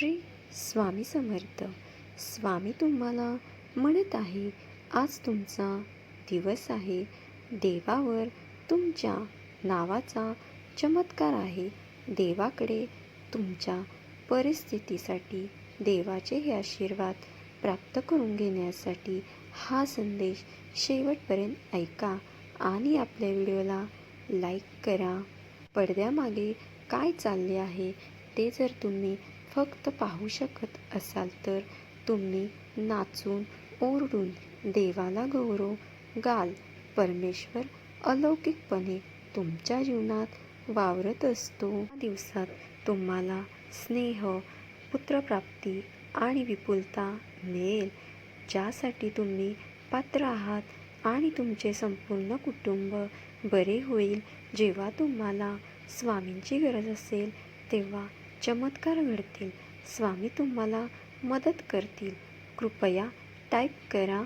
श्री स्वामी समर्थ. स्वामी तुम्हाला म्हणत आहे आज तुमचा दिवस आहे. देवावर तुमच्या नावाचा चमत्कार आहे. देवाकडे तुमच्या परिस्थितीसाठी देवाचे हे आशीर्वाद प्राप्त करून घेण्यासाठी हा संदेश शेवटपर्यंत ऐका आणि आपल्या व्हिडिओला लाईक करा. पडद्यामागे काय चालले आहे ते जर तुम्ही फक्त पाहू शकत असाल तर तुम्ही नाचून ओरडून देवाला गौरव गाल. परमेश्वर अलौकिकपणे तुमच्या जीवनात वावरत असतो. दिवसात तुम्हाला स्नेह पुत्रप्राप्ती आणि विपुलता मिळेल ज्यासाठी तुम्ही पात्र आहात आणि तुमचे संपूर्ण कुटुंब बरे होईल. जेव्हा तुम्हाला स्वामींची गरज असेल तेव्हा चमत्कार घडतील. स्वामी तुम्हाला मदत करतील. कृपया टाईप करा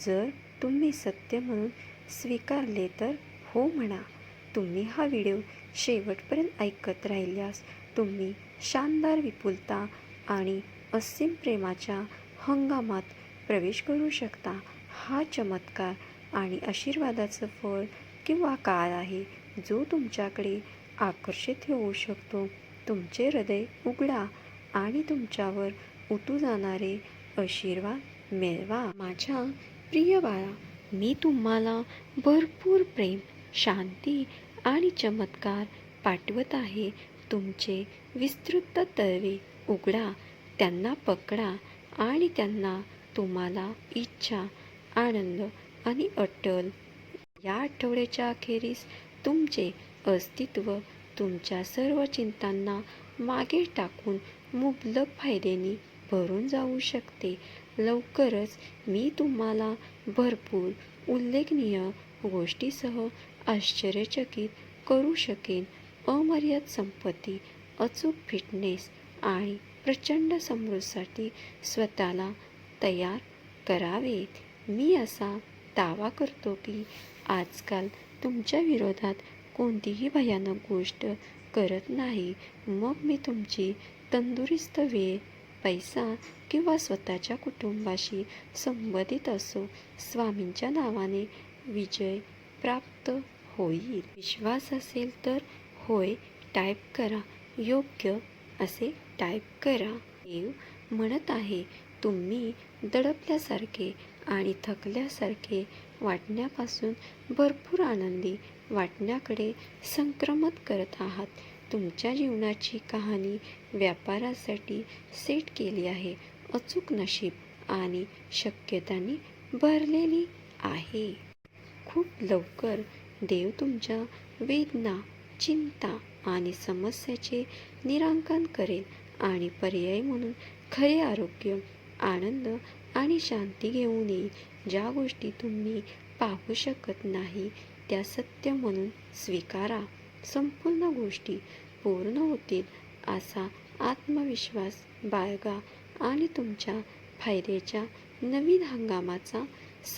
जर तुम्ही सत्य म्हणून स्वीकारले तर हो म्हणा. तुम्ही हा व्हिडिओ शेवटपर्यंत ऐकत राहिल्यास तुम्ही शानदार विपुलता आणि असीम प्रेमाच्या हंगामात प्रवेश करू शकता. हा चमत्कार आणि आशीर्वादाचं फळ किंवा काळ आहे जो तुमच्याकडे आकर्षित होऊ शकतो. तुमचे हृदय उघडा आणि तुमच्यावर उतू जाणारे आशीर्वाद मिळवा. माझ्या प्रिय बाळा मी तुम्हाला भरपूर प्रेम शांती आणि चमत्कार पाठवत आहे. तुमचे विस्तृत तळवे उघडा त्यांना पकडा आणि त्यांना तुम्हाला इच्छा आनंद आणि अटल. या आठवड्याच्या अखेरीस तुमचे अस्तित्व तुमच्या सर्व चिंतांना मागे टाकून मुबलक फायद्याने भरून जाऊ शकते. लवकरच मी तुम्हाला भरपूर उल्लेखनीय गोष्टीसह आश्चर्यचकित करू शकेन. अमर्याद संपत्ती अचूक फिटनेस आणि प्रचंड समृद्धीसाठी स्वतःला तयार करावेत. मी असा दावा करतो की आजकाल तुमच्या विरोधात कोणतीही भयानक गोष्ट करत नाही. मग मी तुमची तंदुरुस्त वेळ पैसा किंवा स्वतःच्या कुटुंबाशी संबंधित असो स्वामींच्या नावाने विजय प्राप्त होईल. विश्वास असेल तर होय टाईप करा. योग्य असे टाईप करा. देव म्हणत आहे तुम्ही दडपल्यासारखे आणि थकल्यासारखे वाटण्यापासून भरपूर आनंदी वाटण्याकडे संक्रमत करत आहात. तुमच्या जीवनाची कहाणी व्यापारासाठी सेट केली आहे. अचूक नशीब आणि शक्यतांनी भरलेली आहे. खूप लवकर देव तुमच्या वेदना चिंता आणि समस्याचे निरांकन करेल आणि पर्याय म्हणून खरे आरोग्य आनंद आणि शांती घेऊन येईल. ज्या गोष्टी तुम्ही पाहू शकत नाही त्या सत्य म्हणून स्वीकारा. संपूर्ण गोष्टी पूर्ण होतील असा आत्मविश्वास बाळगा आणि तुमच्या फायद्याच्या नवीन हंगामाचा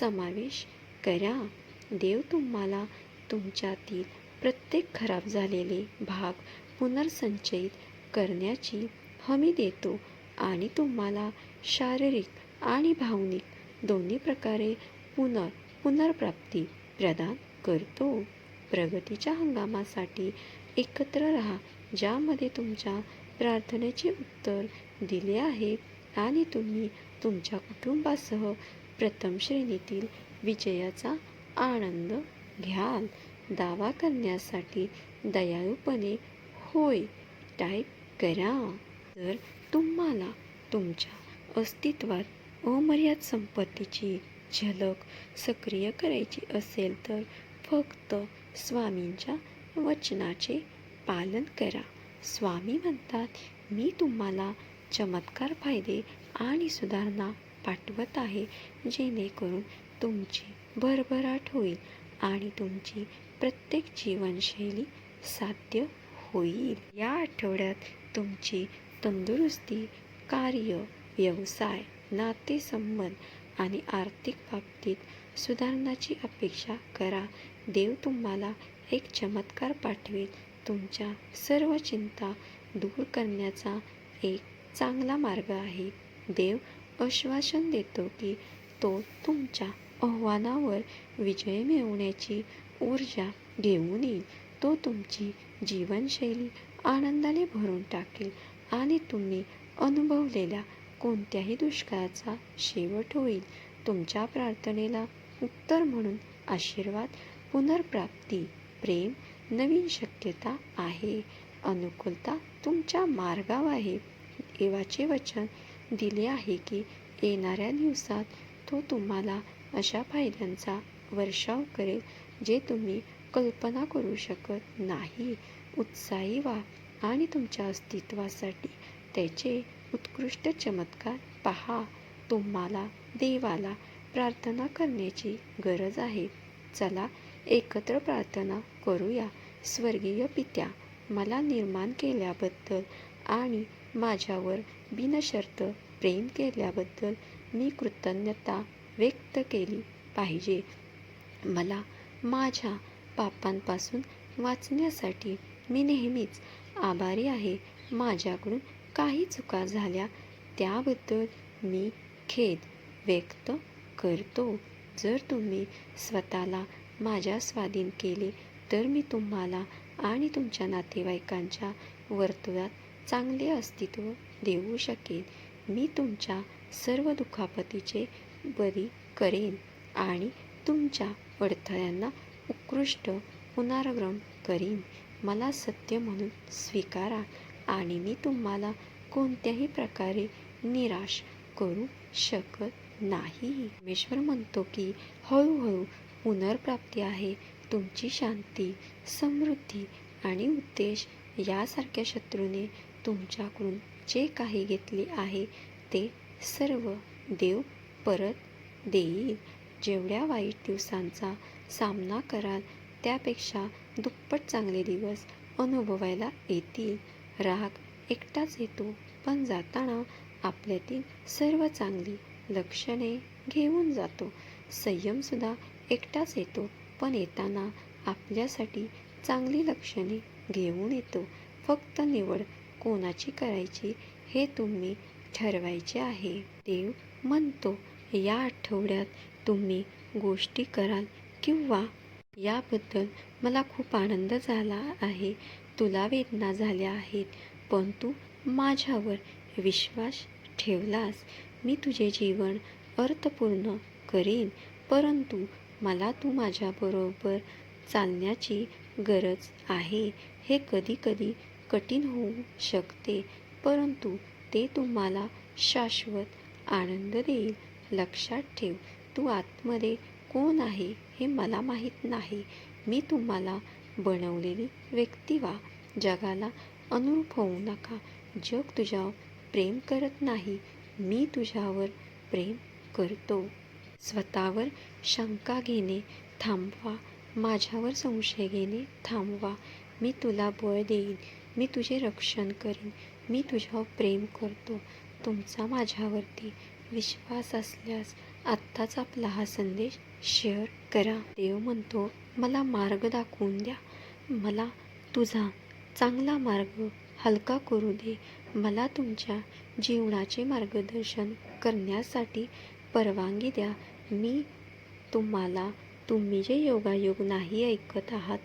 समावेश करा. देव तुम्हाला तुमच्यातील प्रत्येक खराब झालेले भाग पुनर्संचयित करण्याची हमी देतो आणि तुम्हाला शारीरिक आणि भावनिक दोन्ही प्रकारे पुनर पुनर्प्राप्ती प्रदान करतो. प्रगतीच्या हंगामासाठी एकत्र राहा ज्यामध्ये तुमच्या प्रार्थनेचे उत्तर दिले आहे आणि तुम्ही तुमच्या कुटुंबासह प्रथम श्रेणीतील विजयाचा आनंद घ्याल. दावा करण्यासाठी दयाळूपणे होय टाईप करा. तर तुम्हाला तुमच्या अस्तित्वात अमर्याद संपत्तीची झलक सक्रिय करायची असेल तर फक्त स्वामींच्या वचनाचे पालन करा. स्वामी म्हणतात मी तुम्हाला चमत्कार फायदे आणि सुधारणा पाठवत आहे जेणेकरून तुमची भरभराट होईल आणि तुमची प्रत्येक जीवनशैली साध्य होईल. या आठवड्यात तुमची तंदुरुस्ती कार्य व्यवसाय नातेसंबंध आणि आर्थिक बाबतीत सुधारणाची अपेक्षा करा. देव तुम्हाला एक चमत्कार पाठवेल. तुमच्या सर्व चिंता दूर करण्याचा एक चांगला मार्ग आहे. देव आश्वासन देतो की तो तुमच्या आव्हानावर विजय मिळवण्याची ऊर्जा घेऊन येईल. तो तुमची जीवनशैली आनंदाने भरून टाकेल आणि तुम्ही अनुभवलेल्या कोणत्याही दुष्काळाचा शेवट होईल. तुमच्या प्रार्थनेला उत्तर म्हणून आशीर्वाद पुनर्प्राप्ती प्रेम नवीन शक्यता आहे. अनुकूलता तुमच्या मार्गावर आहे. देवाचे वचन दिले आहे की येणाऱ्या दिवसात तो तुम्हाला अशा फायद्यांचा वर्षाव करेल जे तुम्ही कल्पना करू शकत नाही. उत्साही व्हा आणि तुमच्या अस्तित्वासाठी त्याचे उत्कृष्ट चमत्कार पहा. तुम्हाला देवाला प्रार्थना करण्याची गरज आहे. चला एकत्र प्रार्थना करूया. स्वर्गीय पित्या मला निर्माण केल्याबद्दल आणि माझ्यावर बिनशर्त प्रेम केल्याबद्दल मी कृतज्ञता व्यक्त केली पाहिजे. मला माझ्या पापांपासून वाचण्यासाठी मी नेहमीच आभारी आहे. माझ्याकडून काही चुका झाल्या त्याबद्दल मी खेद व्यक्त करतो. जर तुम्ही स्वतःला माझ्या स्वाधीन केले तर मी तुम्हाला आणि तुमच्या नातेवाईकांच्या वर्तुळात चांगले अस्तित्व देऊ शकेन. मी तुमच्या सर्व दुखापतीचे बरी करेन आणि तुमच्या अडथळ्यांना उत्कृष्ट पुनर्ग्रहण करीन. मला सत्य म्हणून स्वीकारा. आणि मी तुम्हाला कोणत्याही प्रकारे निराश करू शकत नाही. परमेश्वर म्हणतो की हळूहळू पुनर्प्राप्ती आहे. तुमची शांती समृद्धी आणि उद्देश यासारख्या शत्रूने तुमच्याकडून जे काही घेतले आहे ते सर्व देव परत देईल. जेवढ्या वाईट दिवसांचा सामना कराल त्यापेक्षा दुप्पट चांगले दिवस अनुभवायला येतील. राग एकटाच येतो पण जाताना आपल्यातील सर्व चांगली लक्षणे घेऊन जातो. संयमसुद्धा एकटाच येतो पण येताना आपल्यासाठी चांगली लक्षणे घेऊन येतो. फक्त निवड कोणाची करायची हे तुम्ही ठरवायचे आहे. देव म्हणतो या आठवड्यात तुम्ही गोष्टी कराल किंवा याबद्दल मला खूप आनंद झाला आहे. तुला वेदना झाल्या आहेत पण तू माझ्यावर विश्वास ठेवलास. मी तुझे जीवन अर्थपूर्ण करीन परंतु मला तू माझ्याबरोबर चालण्याची गरज आहे. हे कधीकधी कठीण होऊ शकते परंतु ते तुम्हाला शाश्वत आनंद देईल. लक्षात ठेव तू आतमध्ये कोण आहे हे मला माहीत नाही. मी तुम्हाला बनवलेली व्यक्ती व्हा जगाला अनुरूप होऊ नका. जग तुझ्यावर प्रेम करत नाही मी तुझ्यावर प्रेम करतो. स्वतःवर शंका घेणे थांबवा. माझ्यावर संशय घेणे थांबवा. मी तुला बळ देईन मी तुझे रक्षण करीन मी तुझ्यावर प्रेम करतो. तुमचा माझ्यावरती विश्वास असल्यास आत्ताच आपला हा संदेश शेअर करा. देव म्हणतो मला मार्ग दाखवून द्या. मला तुझा चांगला मार्ग हलका करू दे. मला तुमच्या जीवनाचे मार्गदर्शन करण्यासाठी परवानगी द्या. मी तुम्हाला तुम्ही जे योगायोग नाही ऐकत आहात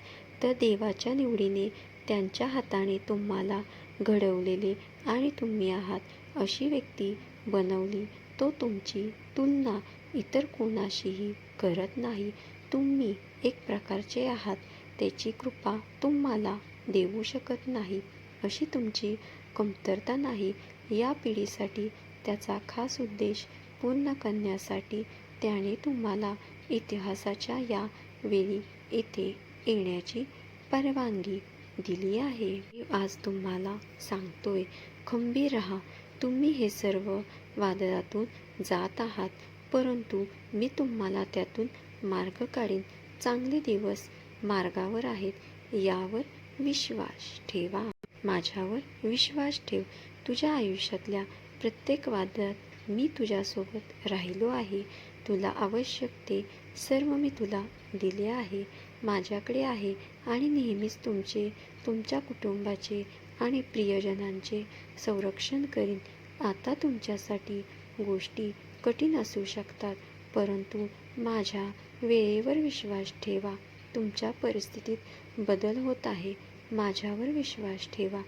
तर देवाच्या निवडीने त्यांच्या हाताने तुम्हाला घडवलेले आणि तुम्ही आहात अशी व्यक्ती बनवली. तो तुमची तुलना इतर कोणाशीही करत नाही. तुम्ही एक प्रकारचे आहात त्याची कृपा तुम्हाला देऊ शकत नाही. अशी तुमची कमतरता नाही. या पिढीसाठी त्याचा खास उद्देश पूर्ण करण्यासाठी त्याने तुम्हाला इतिहासाच्या या वेळी येथे येण्याची परवानगी दिली आहे. मी आज तुम्हाला सांगतोय खंबीर राहा. तुम्ही हे सर्व वादळातून जात आहात परंतु मी तुम्हाला त्यातून मार्ग काढीन चांगले दिवस मार्गावर आहेत यावर विश्वास ठेवा. माझ्यावर विश्वास ठेव. तुझ्या आयुष्यातल्या प्रत्येक वादात मी तुझ्यासोबत राहिलो आहे. तुला आवश्यक ते सर्व मी तुला दिले आहे. माझ्याकडे आहे आणि नेहमीच तुमचे तुमच्या कुटुंबाचे आणि प्रियजनांचे संरक्षण करीन. आता तुमच्यासाठी गोष्टी कठीण असू शकतात परंतु माझ्या वेळेवर विश्वास ठेवा. तुमच्या परिस्थितीत बदल होत आहे. माझ्यावर विश्वास ठेवा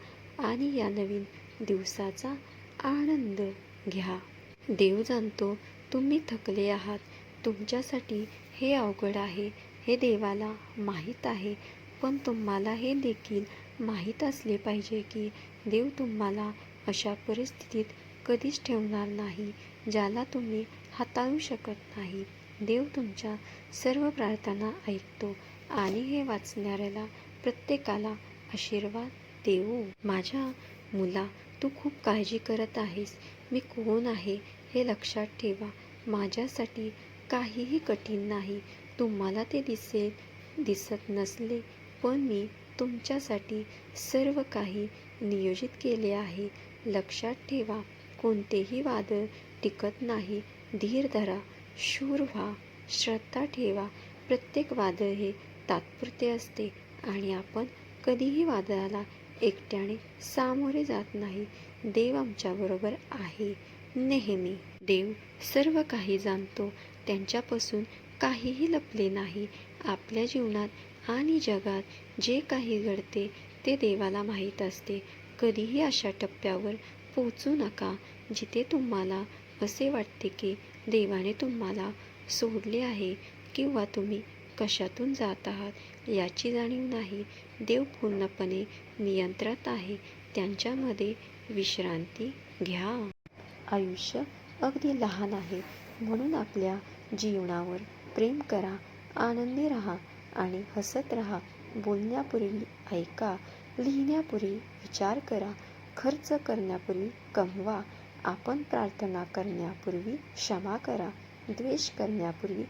आणि या नवीन दिवसाचा आनंद घ्या. देव जाणतो तुम्ही थकले आहात. तुमच्यासाठी हे अवघड आहे हे देवाला माहीत आहे. पण तुम्हाला हे देखील माहीत असले पाहिजे की देव तुम्हाला अशा परिस्थितीत कधीच ठेवणार नाही ज्याला तुम्ही हाताळू शकत नाही. देव तुमच्या सर्व प्रार्थना ऐकतो आणि हे वाचणाऱ्याला प्रत्येकाला आशीर्वाद देऊ. माझ्या मुला तू खूप काळजी करत आहेस. मी कोण आहे हे लक्षात ठेवा. माझ्यासाठी काहीही कठीण नाही. तुम्हाला ते दिसेल दिसत नसले पण मी तुमच्यासाठी सर्व काही नियोजित केले आहे. लक्षात ठेवा कोणतेही वादळ टिकत नाही. धीर धरा. शूर व्हा श्रद्धा ठेवा. प्रत्येक वादळ हे तात्पुरते असते आणि आपण कधीही वादळाला एकट्याने सामोरे जात नाही. देव आमच्याबरोबर आहे. नेहमी देव सर्व काही जाणतो. त्यांच्यापासून काहीही लपले नाही. आपल्या जीवनात आणि जगात जे काही घडते ते देवाला माहीत असते. कधीही अशा टप्प्यावर पोचू नका जिथे तुम्हाला असे वाटते की देवाने तुम्हाला सोडले आहे किंवा तुम्ही कशातून जात आहात याची जाणीव नाही. देव पूर्णपणे नियंत्रणात आहे. त्यांच्यामध्ये विश्रांती घ्या. आयुष्य अगदी लहान आहे. म्हणून आपल्या जीवनावर प्रेम करा आनंदी राहा आणि हसत राहा. बोलण्यापूर्वी ऐका लिहिण्यापूर्वी विचार करा. खर्च करण्यापूर्वी कमवा. आपण प्रार्थना करण्यापूर्वी क्षमा करा. द्वेष करण्यापूर्वी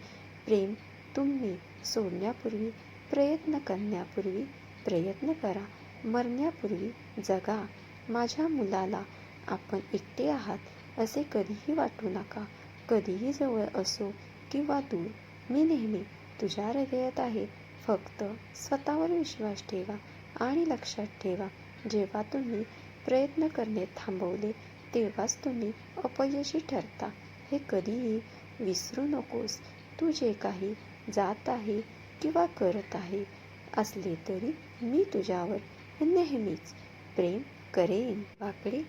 प्रेम तुम्ही सोडण्यापूर्वी प्रयत्न करण्यापूर्वी प्रयत्न करा. मरण्यापूर्वी जगा. माझ्या मुलाला आपण एकटे आहात असे कधीही वाटू नका. कधीही जवळ असो किंवा दूर. मी नेहमी तुझ्या हृदयात आहे. फक्त स्वतःवर विश्वास ठेवा आणि लक्षात ठेवा. जेव्हा तुम्ही प्रयत्न करणे थांबवले तेव्हाच तुम्ही अपयशी ठरता. हे कधीही विसरू नकोस. तू जे काही जात आहे किंवा करत आहे असले तरी मी तुझ्यावर नेहमीच प्रेम करेन. वाकडे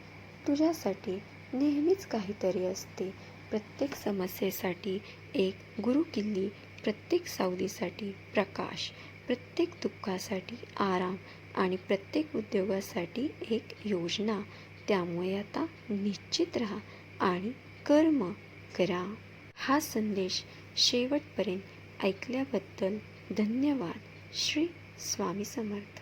तुझ्यासाठी नेहमीच काहीतरी असते. प्रत्येक समस्येसाठी एक गुरुकिल्ली प्रत्येक सावलीसाठी प्रकाश प्रत्येक दुःखासाठी आराम आणि प्रत्येक उद्योगासाठी एक योजना. त्यामुळे आता निश्चित राहा आणि कर्म करा. हा संदेश शेवटपर्यंत ऐकल्याबद्दल धन्यवाद. श्री स्वामी समर्थ.